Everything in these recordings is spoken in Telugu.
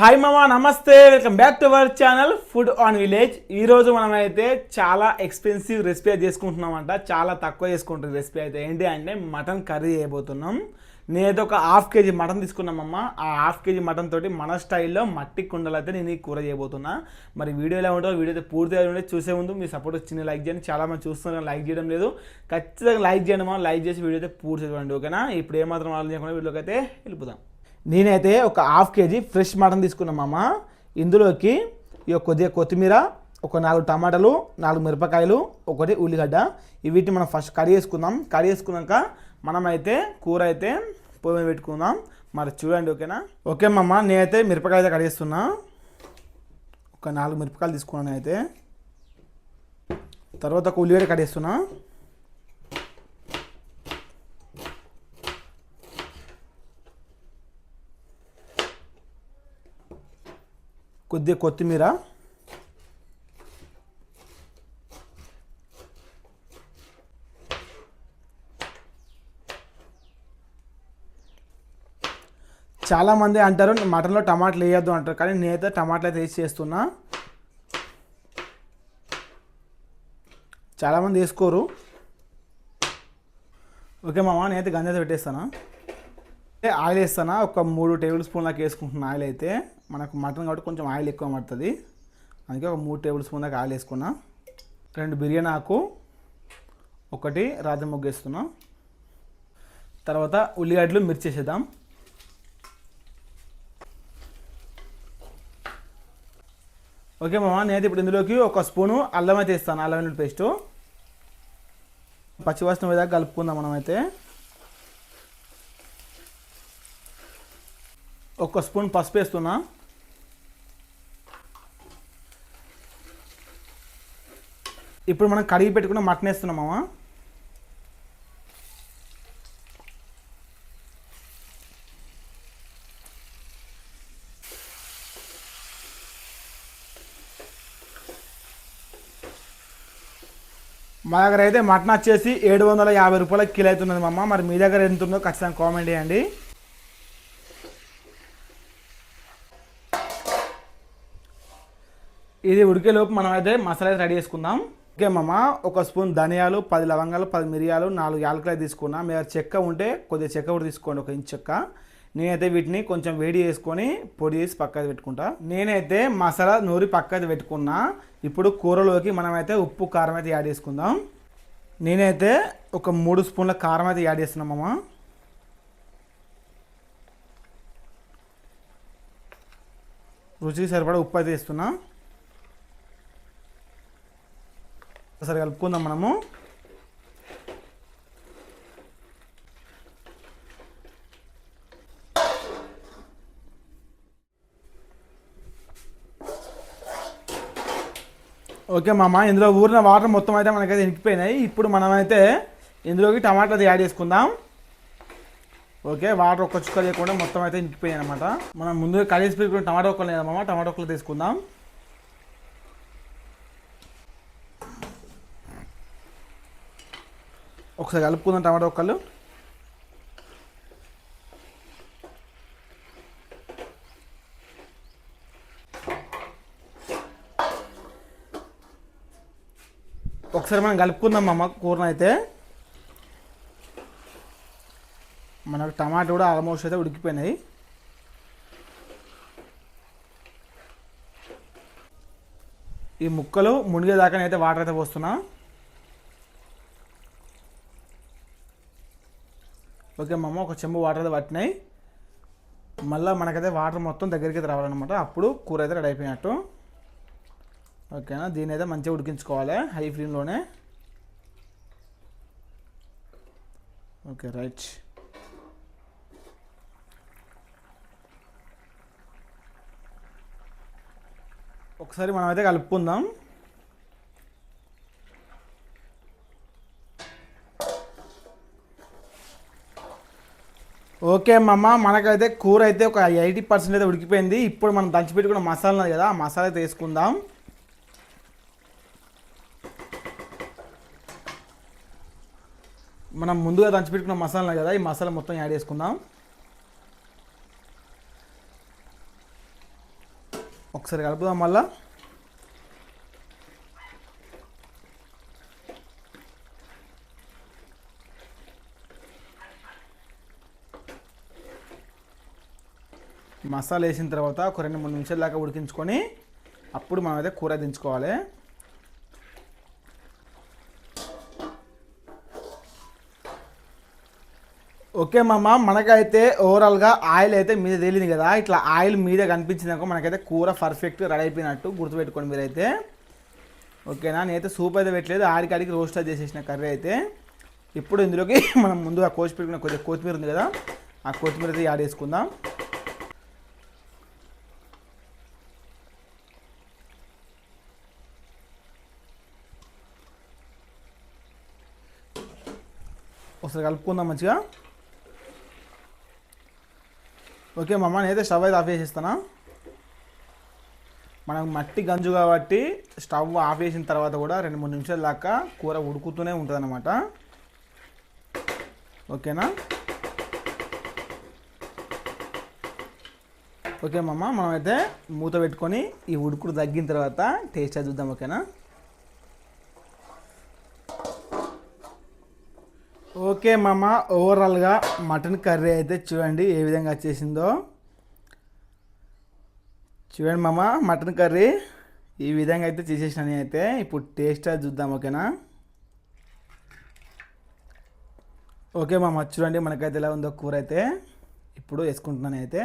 హాయ్ మామా నమస్తే welcome back to our channel food on village ఈ రోజు చాలా ఎక్స్పెన్సివ్ రెసిపీ చేసుకుంటున్నామంట. చాలా తక్కువ చేసుకుంటుంది రెసిపీ అయితే. ఏంటి అంటే మటన్ కర్రీ చేయబోతున్నాం. నేనైతే ఒక హాఫ్ కేజీ మటన్ తీసుకున్నామమ్మ ఆ హాఫ్ కేజీ మటన్ తోటి మన స్టైల్లో మట్టి కుండలు అయితే నేను ఈ కూర చేయబోతున్నా. మరి వీడియో ఎలా ఉంటుందో వీడియో అయితే పూర్తిగా ఉంటే చూసే ముందు మీ సపోర్ట్ చిన్న లైక్ చేయండి. చాలా మంది చూస్తున్నారు లైక్ చేయడం లేదు. ఖచ్చితంగా లైక్ చేయండి లైక్ చేసి వీడియో అయితే పూర్తి చూడండి ఓకేనా? ఇప్పుడు ఏమాత్రం ఆలోచన చేయకుండా వీడియోకి అయితే వెళ్ళిపోదాం. నేనైతే ఒక హాఫ్ కేజీ ఫ్రెష్ మటన్ తీసుకున్నామమ్మ ఇందులోకి ఈ కొద్దిగా కొత్తిమీర ఒక నాలుగు టమాటాలు నాలుగు మిరపకాయలు ఒకటి ఉల్లిగడ్డ. వీటిని మనం ఫస్ట్ కర్రీ వేసుకుందాం కర్రీ వేసుకున్నాక మనమైతే కూర అయితే పొయ్యి మీద పెట్టుకుందాం. మరి చూడండి ఓకేనా? ఓకే మమ్మ నేనైతే మిరపకాయ అయితే కడిగేస్తున్నా ఒక నాలుగు మిరపకాయలు తీసుకున్నాను అయితే తర్వాత ఒక ఉల్లిగడ్డ కడిగేస్తున్నా కొద్దిగా కొత్తిమీర. చాలామంది అంటారు మటన్లో టమాటాలు వేయొద్దు అంటారు కానీ నేనైతే టమాటాలు అయితే వేసి చేస్తున్నా. చాలామంది వేసుకోరు. ఓకే మామ నేనైతే గంజ పెట్టేస్తాను? ఆయిల్ వేస్తానా? ఒక మూడు టేబుల్ స్పూన్ దాకా వేసుకుంటున్న ఆయిల్ అయితే మనకు మటన్ కాబట్టి కొంచెం ఆయిల్ ఎక్కువ పడుతుంది. అందుకే ఒక మూడు టేబుల్ స్పూన్ దాకా ఆయిల్ వేసుకున్నా. రెండు బిర్యానీ ఆకు ఒకటి రాజ ముగ్గు వేస్తున్నా తర్వాత ఉల్లిగడ్డలు మిర్చి వేసేద్దాం. ఓకే మామ నేనైతే ఇప్పుడు ఇందులోకి ఒక స్పూను అల్లం అయితే ఇస్తాను అల్లం వెల్లుల్లి పేస్టు. పచ్చివాసన మీద కలుపుకుందాం మనమైతే. ఒక స్పూన్ పసుపు వేస్తున్నా. ఇప్పుడు మనం కడిగి పెట్టుకున్న మటన్ వేస్తున్నామా మా దగ్గర అయితే మటన్ వచ్చేసి ఏడు వందల యాభై రూపాయల కిలో అవుతున్నది మమ్మ మరి మీ దగ్గర ఎంత ఉందో ఖచ్చితంగా కామెంట్ చేయండి. ఇది ఉడికేలోపు మనం అయితే మసాలా అయితే రెడీ చేసుకుందాం. ఓకే మామ ఒక స్పూన్ ధనియాలు పది లవంగాలు పది మిరియాలు నాలుగు యాలకులు తీసుకున్నా. మీరు చెక్క ఉంటే కొద్దిగా చెక్క కూడా తీసుకోండి ఒక ఇంచు చెక్క. నేనైతే వీటిని కొంచెం వేడి చేసుకొని పొడి చేసి పక్కది పెట్టుకుంటా. నేనైతే మసాలా నూరి పక్కది పెట్టుకున్నా. ఇప్పుడు కూరలోకి మనమైతే ఉప్పు కారం అయితే యాడ్ చేసుకుందాం. నేనైతే ఒక మూడు స్పూన్ల కారం అయితే యాడ్ చేస్తున్నాం మామ. రుచికి సరిపడా ఉప్పు అయితే ఇస్తున్నా ఒకసారి కలుపుకుందాం మనము. ఓకే మామ ఇందులో ఊరిన వాటర్ మొత్తం అయితే మనకైతే ఇంకిపోయినాయి ఇప్పుడు మనమైతే ఇందులోకి టమాటాలు యాడ్ చేసుకుందాం. ఓకే వాటర్ ఒక్క చుక్క లేకుండా మొత్తం అయితే ఇంకిపోయాయి అనమాట మనం ముందుగా కలిసి పెట్టుకున్న టమాటా ఒక్కలు మామ టమాటా ఒక్కలు తీసుకుందాం. ఒకసారి కలుపుకుందాం టమాటా ఒక్కళ్ళు. ఒకసారి మనం కలుపుకుందాం అమ్మ కూరను అయితే మనకు టమాటా కూడా ఆల్మోస్ట్ అయితే ఉడికిపోయినాయి. ఈ ముక్కలు మునిగేదాకా అయితే వాటర్ అయితే పోస్తున్నా. ఓకే మా అమ్మ ఒక చెంబు వాటర్ అయితే పట్టినాయి. మళ్ళీ మనకైతే వాటర్ మొత్తం దగ్గరికి అయితే రావాలన్నమాట. అప్పుడు కూర అయితే రెడీ అయిపోయినట్టు. ఓకేనా? దీని అయితే మంచిగా ఉడికించుకోవాలి హై ఫ్లేమ్లోనే ఓకే రైట్. ఒకసారి మనం అయితే కలుపుకుందాం. ఓకే అమ్మమ్మ మనకైతే కూర అయితే ఒక ఎయిటీ పర్సెంట్ అయితే ఉడికిపోయింది. ఇప్పుడు మనం దంచి పెట్టుకున్న మసాలా ఉన్నది కదా ఆ మసాలా అయితే వేసుకుందాం. మనం ముందుగా దంచి పెట్టుకున్న మసాలా కదా ఈ మసాలా మొత్తం యాడ్ చేసుకుందాం. ఒకసారి కలుపుదాం మళ్ళీ. మసాలా వేసిన తర్వాత ఒక రెండు మూడు నిమిషాల దాకా ఉడికించుకొని అప్పుడు మనం అయితే కూర దించుకోవాలి. ఓకే మామ మనకైతే ఓవరాల్గా ఆయిల్ అయితే మీద తేలింది కదా. ఇట్లా ఆయిల్ మీద కనిపించినాక మనకైతే కూర పర్ఫెక్ట్ రెడీ అయిపోయినట్టు గుర్తుపెట్టుకోండి మీరైతే. ఓకేనా? నేనైతే సూప్ అయితే పెట్టలేదు. ఆడికాడికి రోస్ట్ చేసేసిన కర్రీ అయితే. ఇప్పుడు ఇందులోకి మనం ముందుగా కోసి పెట్టుకున్న కొద్దిగా కొత్తిమీర ఉంది కదా ఆ కొత్తిమీర అయితే యాడ్ చేసుకుందాం. ఒకసారి కలుపుకుందాం మంచిగా. ఓకే మమ్మ నేనైతే స్టవ్ అయితే ఆఫ్ చేసేస్తానా? మనకు మట్టి గంజు కాబట్టి స్టవ్ ఆఫ్ చేసిన తర్వాత కూడా రెండు మూడు నిమిషాల దాకా కూర ఉడుకుతూనే ఉంటుంది అనమాట ఓకేనా? ఓకే మమ్మ మనమైతే మూత పెట్టుకొని ఈ ఉడుకుడు తగ్గిన తర్వాత టేస్ట్ చూద్దాం ఓకేనా? ఓకే మామ ఓవరాల్గా మటన్ కర్రీ అయితే చూడండి ఏ విధంగా వచ్చేసిందో చూడండి మామ మటన్ కర్రీ ఈ విధంగా అయితే చేసేసిన అయితే ఇప్పుడు టేస్ట్ అది చూద్దాం ఓకేనా ఓకే మామ చూడండి మనకైతే ఎలా ఉందో కూర అయితే. ఇప్పుడు వేసుకుంటున్నాను అయితే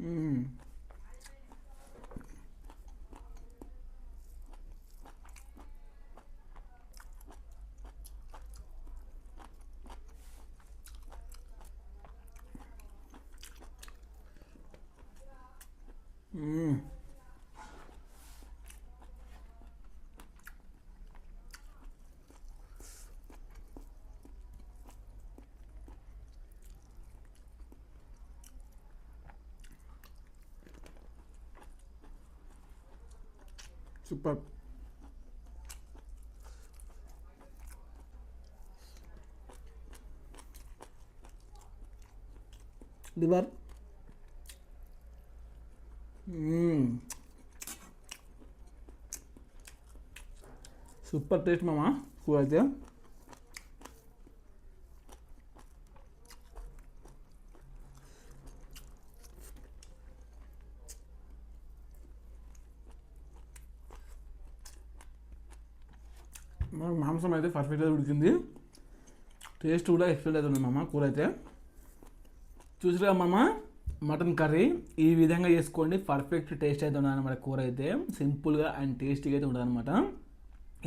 మ్మ్. మ్మ్. సూపర్ లివర్ సూపర్ టేస్ట్ మామ కూర అయితే మనకు మాంసం అయితే పర్ఫెక్ట్గా ఉడికింది. టేస్ట్ కూడా ఎక్స్పెక్ట్ అవుతుంది మామ కూర అయితే. చూసిరా మామ మటన్ కర్రీ ఈ విధంగా చేసుకోండి పర్ఫెక్ట్ టేస్ట్ అయితే ఉండదు అనమాట కూర అయితే. సింపుల్గా అండ్ టేస్టీగా అయితే ఉంటుంది అనమాట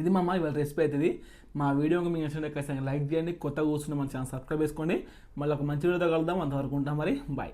ఇది మామ ఇవాళ రెసిపీ అవుతుంది మా వీడియోకి మీకు నచ్చినట్టు ఖచ్చితంగా లైక్ చేయండి కొత్తగా కూర్చున్న మన ఛానల్ సబ్స్క్రైబ్ చేసుకోండి. మళ్ళీ ఒక మంచి వీడియోతో కలుద్దాం అంతవరకు ఉంటాం మరి. బాయ్